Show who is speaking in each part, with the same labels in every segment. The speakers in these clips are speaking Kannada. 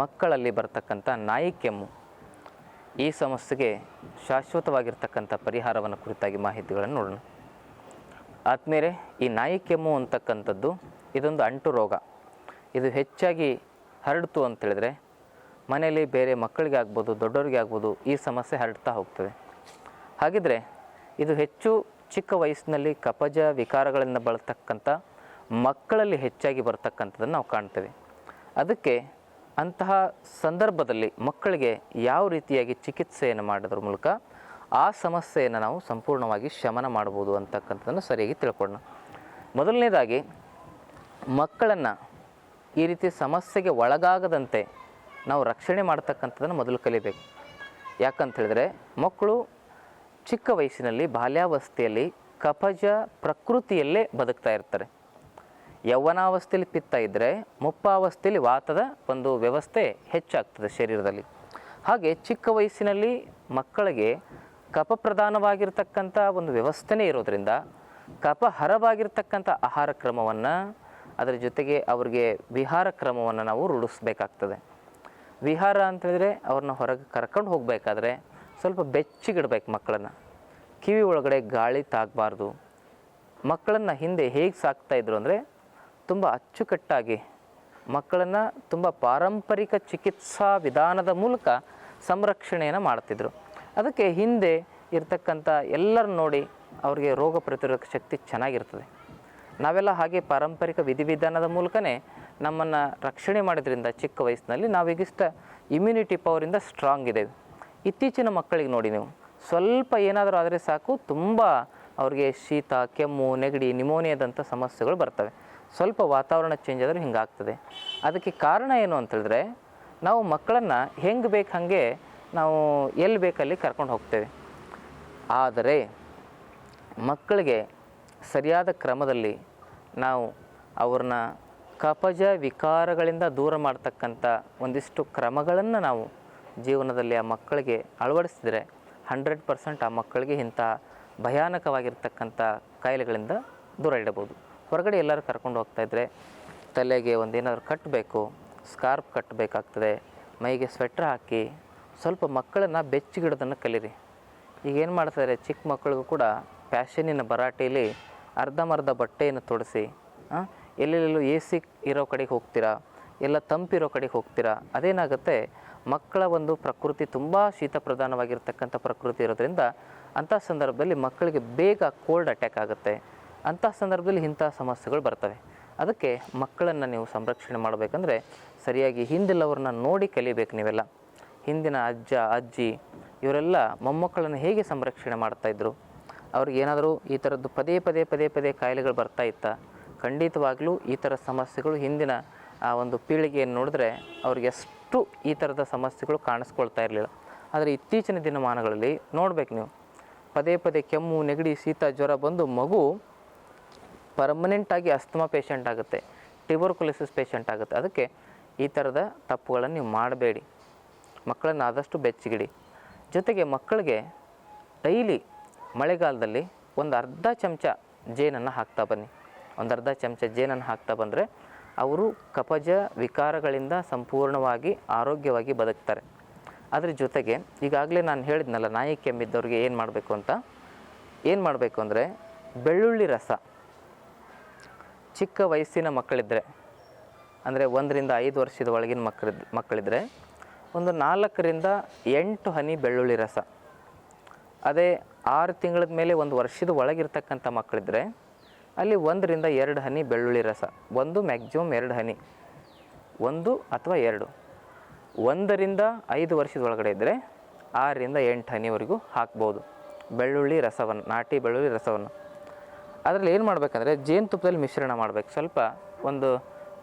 Speaker 1: ಮಕ್ಕಳಲ್ಲಿ ಬರ್ತಕ್ಕಂಥ ನಾಯಿ ಕೆಮ್ಮು ಈ ಸಮಸ್ಯೆಗೆ ಶಾಶ್ವತವಾಗಿರ್ತಕ್ಕಂಥ ಪರಿಹಾರವನ್ನು ಕುರಿತಾಗಿ ಮಾಹಿತಿಗಳನ್ನು ನೋಡೋಣ. ಆದಮೇಲೆ ಈ ನಾಯಿ ಕೆಮ್ಮು ಅಂತಕ್ಕಂಥದ್ದು ಇದೊಂದು ಅಂಟು ರೋಗ. ಇದು ಹೆಚ್ಚಾಗಿ ಹರಡ್ತು ಅಂತೇಳಿದ್ರೆ ಮನೆಯಲ್ಲಿ ಬೇರೆ ಮಕ್ಕಳಿಗೆ ಆಗ್ಬೋದು, ದೊಡ್ಡವರಿಗೆ ಆಗ್ಬೋದು ಈ ಸಮಸ್ಯೆ ಹರಡ್ತಾ ಹೋಗ್ತದೆ. ಹಾಗಿದ್ರೆ ಇದು ಹೆಚ್ಚು ಚಿಕ್ಕ ವಯಸ್ಸಿನಲ್ಲಿ ಕಪಜ ವಿಕಾರಗಳನ್ನು ಬಳತಕ್ಕಂಥ ಮಕ್ಕಳಲ್ಲಿ ಹೆಚ್ಚಾಗಿ ಬರ್ತಕ್ಕಂಥದ್ದನ್ನು ನಾವು ಕಾಣ್ತೇವೆ. ಅದಕ್ಕೆ ಅಂತಹ ಸಂದರ್ಭದಲ್ಲಿ ಮಕ್ಕಳಿಗೆ ಯಾವ ರೀತಿಯಾಗಿ ಚಿಕಿತ್ಸೆಯನ್ನು ಮಾಡೋದ್ರ ಮೂಲಕ ಆ ಸಮಸ್ಯೆಯನ್ನು ನಾವು ಸಂಪೂರ್ಣವಾಗಿ ಶಮನ ಮಾಡ್ಬೋದು ಅಂತಕ್ಕಂಥದ್ದನ್ನು ಸರಿಯಾಗಿ ತಿಳ್ಕೊಳ್ಳೋಣ. ಮೊದಲನೇದಾಗಿ, ಮಕ್ಕಳನ್ನು ಈ ರೀತಿ ಸಮಸ್ಯೆಗೆ ಒಳಗಾಗದಂತೆ ನಾವು ರಕ್ಷಣೆ ಮಾಡ್ತಕ್ಕಂಥದ್ದನ್ನು ಮೊದಲು ಕಲಿಬೇಕು. ಯಾಕಂತ ಹೇಳಿದ್ರೆ, ಮಕ್ಕಳು ಚಿಕ್ಕ ವಯಸ್ಸಿನಲ್ಲಿ ಬಾಲ್ಯಾವಸ್ಥೆಯಲ್ಲಿ ಕಪಜ ಪ್ರಕೃತಿಯಲ್ಲೇ ಬದುಕ್ತಾ ಇರ್ತಾರೆ. ಯೌವನಾವಸ್ಥೆಯಲ್ಲಿ ಪಿತ್ತ ಇದ್ದರೆ ಮುಪ್ಪಾವಸ್ಥೆಯಲ್ಲಿ ವಾತದ ಒಂದು ವ್ಯವಸ್ಥೆ ಹೆಚ್ಚಾಗ್ತದೆ ಶರೀರದಲ್ಲಿ. ಹಾಗೆ ಚಿಕ್ಕ ವಯಸ್ಸಿನಲ್ಲಿ ಮಕ್ಕಳಿಗೆ ಕಪ ಪ್ರಧಾನವಾಗಿರ್ತಕ್ಕಂಥ ಒಂದು ವ್ಯವಸ್ಥೆನೇ ಇರೋದರಿಂದ ಕಫಹರವಾಗಿರ್ತಕ್ಕಂಥ ಆಹಾರ ಕ್ರಮವನ್ನು, ಅದರ ಜೊತೆಗೆ ಅವರಿಗೆ ವಿಹಾರ ಕ್ರಮವನ್ನು ನಾವು ರೂಢಿಸ್ಬೇಕಾಗ್ತದೆ. ವಿಹಾರ ಅಂತ ಹೇಳಿದ್ರೆ ಅವ್ರನ್ನ ಹೊರಗೆ ಕರ್ಕೊಂಡು ಹೋಗಬೇಕಾದ್ರೆ ಸ್ವಲ್ಪ ಬೆಚ್ಚಿಗಿಡ್ಬೇಕು ಮಕ್ಕಳನ್ನು. ಕಿವಿ ಒಳಗಡೆ ಗಾಳಿ ತಾಗಬಾರ್ದು. ಮಕ್ಕಳನ್ನು ಹಿಂದೆ ಹೇಗೆ ಸಾಕ್ತಾಯಿದ್ರು ಅಂದರೆ ತುಂಬ ಅಚ್ಚುಕಟ್ಟಾಗಿ ಮಕ್ಕಳನ್ನು ತುಂಬ ಪಾರಂಪರಿಕ ಚಿಕಿತ್ಸಾ ವಿಧಾನದ ಮೂಲಕ ಸಂರಕ್ಷಣೆಯನ್ನು ಮಾಡ್ತಿದ್ರು. ಅದಕ್ಕೆ ಹಿಂದೆ ಇರ್ತಕ್ಕಂಥ ಎಲ್ಲರೂ ನೋಡಿ ಅವರಿಗೆ ರೋಗ ಪ್ರತಿರೋಧಕ ಶಕ್ತಿ ಚೆನ್ನಾಗಿರ್ತದೆ. ನಾವೆಲ್ಲ ಹಾಗೆ ಪಾರಂಪರಿಕ ವಿಧಿವಿಧಾನದ ಮೂಲಕನೇ ನಮ್ಮನ್ನು ರಕ್ಷಣೆ ಮಾಡೋದ್ರಿಂದ ಚಿಕ್ಕ ವಯಸ್ಸಿನಲ್ಲಿ ನಾವೀಗಿಷ್ಟ ಇಮ್ಯುನಿಟಿ ಪವರಿಂದ ಸ್ಟ್ರಾಂಗ್ ಇದ್ದೇವೆ. ಇತ್ತೀಚಿನ ಮಕ್ಕಳಿಗೆ ನೋಡಿ ನೀವು, ಸ್ವಲ್ಪ ಏನಾದರೂ ಆದರೆ ಸಾಕು, ತುಂಬ ಅವ್ರಿಗೆ ಶೀತ, ಕೆಮ್ಮು, ನೆಗಡಿ ನಿಮೋನಿಯಾದಂಥ ಸಮಸ್ಯೆಗಳು ಬರ್ತವೆ. ಸ್ವಲ್ಪ ವಾತಾವರಣ ಚೇಂಜ್ ಆದರೂ ಹಿಂಗಾಗ್ತದೆ. ಅದಕ್ಕೆ ಕಾರಣ ಏನು ಅಂತೇಳಿದ್ರೆ ನಾವು ಮಕ್ಕಳನ್ನು ಹೆಂಗೆ ಬೇಕು ಹಾಗೆ ನಾವು ಎಲ್ಲಿ ಬೇಕಲ್ಲಿ ಕರ್ಕೊಂಡು ಹೋಗ್ತೇವೆ. ಆದರೆ ಮಕ್ಕಳಿಗೆ ಸರಿಯಾದ ಕ್ರಮದಲ್ಲಿ ನಾವು ಅವ್ರನ್ನ ಕಪಜ ವಿಕಾರಗಳಿಂದ ದೂರ ಮಾಡ್ತಕ್ಕಂಥ ಒಂದಿಷ್ಟು ಕ್ರಮಗಳನ್ನು ನಾವು ಜೀವನದಲ್ಲಿ ಆ ಮಕ್ಕಳಿಗೆ ಅಳವಡಿಸಿದರೆ ಹಂಡ್ರೆಡ್ ಪರ್ಸೆಂಟ್ ಆ ಮಕ್ಕಳಿಗೆ ಇಂಥ ಭಯಾನಕವಾಗಿರ್ತಕ್ಕಂಥ ಕಾಯಿಲೆಗಳಿಂದ ದೂರ ಇಡಬಹುದು. ಹೊರಗಡೆ ಎಲ್ಲರೂ ಕರ್ಕೊಂಡು ಹೋಗ್ತಾಯಿದ್ರೆ ತಲೆಗೆ ಒಂದೇನಾದ್ರು ಕಟ್ಟಬೇಕು ಸ್ಕಾರ್ಪ್ ಕಟ್ಟಬೇಕಾಗ್ತದೆ, ಮೈಗೆ ಸ್ವೆಟ್ರ್ ಹಾಕಿ ಸ್ವಲ್ಪ ಮಕ್ಕಳನ್ನು ಬೆಚ್ಚಗಿಡೋದನ್ನು ಕಲೀರಿ. ಈಗ ಏನು ಮಾಡ್ತಾರೆ, ಚಿಕ್ಕ ಮಕ್ಕಳಿಗೂ ಕೂಡ ಫ್ಯಾಷನಿನ ಭರಾಟೆಯಲ್ಲಿ ಅರ್ಧಂಬರ್ಧ ಬಟ್ಟೆಯನ್ನು ತೊಡಿಸಿ ಎಲ್ಲೆಲ್ಲೂ ಎ ಸಿ ಇರೋ ಕಡೆಗೆ ಹೋಗ್ತೀರಾ, ಎಲ್ಲ ತಂಪಿರೋ ಕಡೆಗೆ ಹೋಗ್ತೀರಾ, ಅದೇನಾಗುತ್ತೆ, ಮಕ್ಕಳ ಒಂದು ಪ್ರಕೃತಿ ತುಂಬ ಶೀತ ಪ್ರಧಾನವಾಗಿರ್ತಕ್ಕಂಥ ಪ್ರಕೃತಿ ಇರೋದ್ರಿಂದ ಅಂಥ ಸಂದರ್ಭದಲ್ಲಿ ಮಕ್ಕಳಿಗೆ ಬೇಗ ಕೋಲ್ಡ್ ಅಟ್ಯಾಕ್ ಆಗುತ್ತೆ. ಅಂಥ ಸಂದರ್ಭದಲ್ಲಿ ಇಂಥ ಸಮಸ್ಯೆಗಳು ಬರ್ತವೆ. ಅದಕ್ಕೆ ಮಕ್ಕಳನ್ನು ನೀವು ಸಂರಕ್ಷಣೆ ಮಾಡಬೇಕಂದ್ರೆ ಸರಿಯಾಗಿ ಹಿಂದಿಲ್ಲವ್ರನ್ನ ನೋಡಿ ಕಲಿಬೇಕು ನೀವೆಲ್ಲ. ಹಿಂದಿನ ಅಜ್ಜ, ಅಜ್ಜಿ ಇವರೆಲ್ಲ ಮೊಮ್ಮಕ್ಕಳನ್ನು ಹೇಗೆ ಸಂರಕ್ಷಣೆ ಮಾಡ್ತಾಯಿದ್ರು ಅವ್ರಿಗೆ ಏನಾದರೂ ಈ ಥರದ್ದು ಪದೇ ಪದೇ ಪದೇ ಪದೇ ಕಾಯಿಲೆಗಳು ಬರ್ತಾ ಇತ್ತ? ಖಂಡಿತವಾಗಲೂ ಈ ಥರ ಸಮಸ್ಯೆಗಳು ಹಿಂದಿನ ಆ ಒಂದು ಪೀಳಿಗೆಯನ್ನು ನೋಡಿದ್ರೆ ಅವ್ರಿಗೆ ಎಷ್ಟು ಈ ಥರದ ಸಮಸ್ಯೆಗಳು ಕಾಣಿಸ್ಕೊಳ್ತಾ ಇರಲಿಲ್ಲ. ಆದರೆ ಇತ್ತೀಚಿನ ದಿನಮಾನಗಳಲ್ಲಿ ನೋಡ್ಬೇಕು ನೀವು. ಪದೇ ಪದೇ ಕೆಮ್ಮು, ನೆಗಡಿ, ಶೀತ, ಜ್ವರ ಬಂದು ಮಗು ಪರ್ಮನೆಂಟಾಗಿ ಅಸ್ತಮಾ ಪೇಷಂಟ್ ಆಗುತ್ತೆ ಟ್ಯೂಬರ್ಕುಲಿಸಿಸ್ ಪೇಷಂಟ್ ಆಗುತ್ತೆ. ಅದಕ್ಕೆ ಈ ಥರದ ತಪ್ಪುಗಳನ್ನು ನೀವು ಮಾಡಬೇಡಿ. ಮಕ್ಕಳನ್ನು ಆದಷ್ಟು ಬೆಚ್ಚಗಿಡಿ. ಜೊತೆಗೆ ಮಕ್ಕಳಿಗೆ ಡೈಲಿ ಮಳೆಗಾಲದಲ್ಲಿ ಒಂದು ಅರ್ಧ ಚಮಚ ಜೇನನ್ನು ಹಾಕ್ತಾ ಬನ್ನಿ. ಒಂದು ಅರ್ಧ ಚಮಚ ಜೇನನ್ನು ಹಾಕ್ತಾ ಬಂದರೆ ಅವರು ಕಪಜ ವಿಕಾರಗಳಿಂದ ಸಂಪೂರ್ಣವಾಗಿ ಆರೋಗ್ಯವಾಗಿ ಬದುಕ್ತಾರೆ. ಅದರ ಜೊತೆಗೆ ಈಗಾಗಲೇ ನಾನು ಹೇಳಿದ್ನಲ್ಲ ನಾಯಿ ಕೆಮ್ಮಿದ್ದವ್ರಿಗೆ ಏನು ಮಾಡಬೇಕು ಅಂತ? ಏನು ಮಾಡಬೇಕು ಅಂದರೆ ಬೆಳ್ಳುಳ್ಳಿ ರಸ. ಚಿಕ್ಕ ವಯಸ್ಸಿನ ಮಕ್ಕಳಿದ್ದರೆ ಅಂದರೆ ಒಂದರಿಂದ ಐದು ವರ್ಷದ ಒಳಗಿನ ಮಕ್ಕಳಿದ್ ಮಕ್ಕಳಿದ್ದರೆ ಒಂದು ನಾಲ್ಕರಿಂದ ಎಂಟು ಹನಿ ಬೆಳ್ಳುಳ್ಳಿ ರಸ. ಅದೇ ಆರು ತಿಂಗಳ ಮೇಲೆ ಒಂದು ವರ್ಷದ ಒಳಗಿರ್ತಕ್ಕಂಥ ಮಕ್ಕಳಿದ್ದರೆ ಅಲ್ಲಿ ಒಂದರಿಂದ ಎರಡು ಹನಿ ಬೆಳ್ಳುಳ್ಳಿ ರಸ. ಒಂದು ಮ್ಯಾಕ್ಸಿಮಮ್ ಎರಡು ಹನಿ. ಒಂದು ಅಥವಾ ಎರಡು. ಒಂದರಿಂದ ಐದು ವರ್ಷದ ಒಳಗಡೆ ಇದ್ದರೆ ಆರರಿಂದ ಎಂಟು ಹನಿವರೆಗೂ ಹಾಕ್ಬೋದು. ಬೆಳ್ಳುಳ್ಳಿ ರಸವನ್ನು, ನಾಟಿ ಬೆಳ್ಳುಳ್ಳಿ ರಸವನ್ನು. ಅದರಲ್ಲಿ ಏನು ಮಾಡಬೇಕಂದ್ರೆ ಜೇನುತುಪ್ಪದಲ್ಲಿ ಮಿಶ್ರಣ ಮಾಡಬೇಕು. ಸ್ವಲ್ಪ ಒಂದು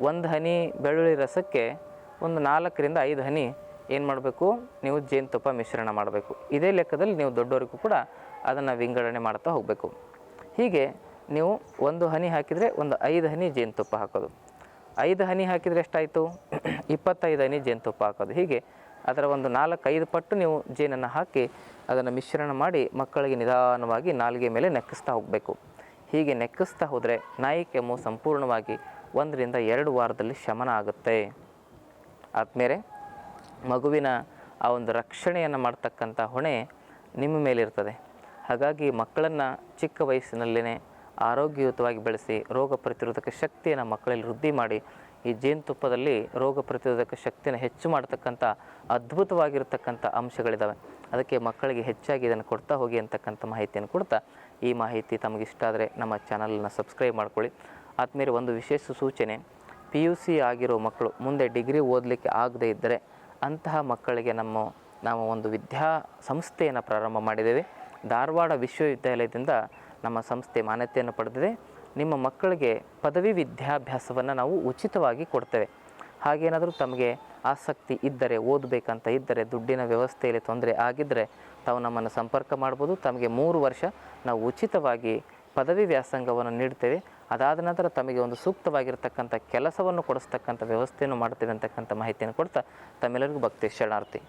Speaker 1: ಒಂದು ಹನಿ ಬೆಳ್ಳುಳ್ಳಿ ರಸಕ್ಕೆ ಒಂದು ನಾಲ್ಕರಿಂದ ಐದು ಹನಿ ಏನು ಮಾಡಬೇಕು? ನೀವು ಜೇನುತುಪ್ಪ ಮಿಶ್ರಣ ಮಾಡಬೇಕು. ಇದೇ ಲೆಕ್ಕದಲ್ಲಿ ನೀವು ದೊಡ್ಡವರಿಗೂ ಕೂಡ ಅದನ್ನು ವಿಂಗಡಣೆ ಮಾಡ್ತಾ ಹೋಗಬೇಕು. ಹೀಗೆ ನೀವು ಒಂದು ಹನಿ ಹಾಕಿದರೆ ಒಂದು ಐದು ಹನಿ ಜೇನುತುಪ್ಪ ಹಾಕೋದು. ಐದು ಹನಿ ಹಾಕಿದರೆ ಎಷ್ಟಾಯಿತು? ಇಪ್ಪತ್ತೈದು ಹನಿ ಜೇನುತುಪ್ಪ ಹಾಕೋದು. ಹೀಗೆ ಅದರ ಒಂದು ನಾಲ್ಕೈದು ಪಟ್ಟು ನೀವು ಜೇನನ್ನು ಹಾಕಿ ಅದನ್ನು ಮಿಶ್ರಣ ಮಾಡಿ ಮಕ್ಕಳಿಗೆ ನಿಧಾನವಾಗಿ ನಾಲಿಗೆ ಮೇಲೆ ನೆಕ್ಕಿಸ್ತಾ ಹೋಗಬೇಕು. ಹೀಗೆ ನೆಕ್ಕಿಸ್ತಾ ಹೋದರೆ ನಾಯಿ ಕೆಮ್ಮು ಸಂಪೂರ್ಣವಾಗಿ ಒಂದರಿಂದ ಎರಡು ವಾರದಲ್ಲಿ ಶಮನ ಆಗುತ್ತೆ. ಆದಮೇಲೆ ಮಗುವಿನ ಆ ಒಂದು ರಕ್ಷಣೆಯನ್ನು ಮಾಡ್ತಕ್ಕಂಥ ಹೊಣೆ ನಿಮ್ಮ ಮೇಲಿರ್ತದೆ. ಹಾಗಾಗಿ ಮಕ್ಕಳನ್ನು ಚಿಕ್ಕ ವಯಸ್ಸಿನಲ್ಲೇ ಆರೋಗ್ಯಯುತವಾಗಿ ಬೆಳೆಸಿ ರೋಗ ಪ್ರತಿರೋಧಕ ಶಕ್ತಿಯನ್ನು ಮಕ್ಕಳಲ್ಲಿ ವೃದ್ಧಿ ಮಾಡಿ ಈ ಜೇನುತುಪ್ಪದಲ್ಲಿ ರೋಗ ಪ್ರತಿರೋಧಕ ಶಕ್ತಿಯನ್ನು ಹೆಚ್ಚು ಮಾಡ್ತಕ್ಕಂಥ ಅದ್ಭುತವಾಗಿರ್ತಕ್ಕಂಥ ಅಂಶಗಳಿದ್ದಾವೆ ಅದಕ್ಕೆ ಮಕ್ಕಳಿಗೆ ಹೆಚ್ಚಾಗಿ ಇದನ್ನು ಕೊಡ್ತಾ ಹೋಗಿ ಅಂತಕ್ಕಂಥ ಮಾಹಿತಿಯನ್ನು ಕೊಡ್ತಾ ಈ ಮಾಹಿತಿ ತಮಗೆ ಇಷ್ಟ ಆದರೆ ನಮ್ಮ ಚಾನಲನ್ನು ಸಬ್ಸ್ಕ್ರೈಬ್ ಮಾಡ್ಕೊಳ್ಳಿ. ಆದ್ಮೇಲೆ ಒಂದು ವಿಶೇಷ ಸೂಚನೆ. ಪಿ ಯು ಸಿ ಆಗಿರೋ ಮಕ್ಕಳು ಮುಂದೆ ಡಿಗ್ರಿ ಓದಲಿಕ್ಕೆ ಆಗದೇ ಇದ್ದರೆ ಅಂತಹ ಮಕ್ಕಳಿಗೆ ನಮ್ಮ, ನಾವು ಒಂದು ವಿದ್ಯಾ ಸಂಸ್ಥೆಯನ್ನು ಪ್ರಾರಂಭ ಮಾಡಿದ್ದೇವೆ. ಧಾರವಾಡ ವಿಶ್ವವಿದ್ಯಾಲಯದಿಂದ ನಮ್ಮ ಸಂಸ್ಥೆ ಮಾನ್ಯತೆಯನ್ನು ಪಡೆದಿದೆ. ನಿಮ್ಮ ಮಕ್ಕಳಿಗೆ ಪದವಿ ವಿದ್ಯಾಭ್ಯಾಸವನ್ನು ನಾವು ಉಚಿತವಾಗಿ ಕೊಡ್ತೇವೆ. ಹಾಗೇನಾದರೂ ತಮಗೆ ಆಸಕ್ತಿ ಇದ್ದರೆ, ಓದಬೇಕಂತ ಇದ್ದರೆ, ದುಡ್ಡಿನ ವ್ಯವಸ್ಥೆಯಲ್ಲಿ ತೊಂದರೆ ಆಗಿದ್ದರೆ ತಾವು ನಮ್ಮನ್ನು ಸಂಪರ್ಕ ಮಾಡ್ಬೋದು. ತಮಗೆ ಮೂರು ವರ್ಷ ನಾವು ಉಚಿತವಾಗಿ ಪದವಿ ವ್ಯಾಸಂಗವನ್ನು ನೀಡ್ತೇವೆ. ಅದಾದ ನಂತರ ತಮಗೆ ಒಂದು ಸೂಕ್ತವಾಗಿರ್ತಕ್ಕಂಥ ಕೆಲಸವನ್ನು ಕೊಡಿಸ್ತಕ್ಕಂಥ ವ್ಯವಸ್ಥೆಯನ್ನು ಮಾಡ್ತೇವೆ ಅಂತಕ್ಕಂಥ ಮಾಹಿತಿಯನ್ನು ಕೊಡ್ತಾ ತಮ್ಮೆಲ್ಲರಿಗೂ ಭಕ್ತಿ ಶರಣಾರ್ಥಿ.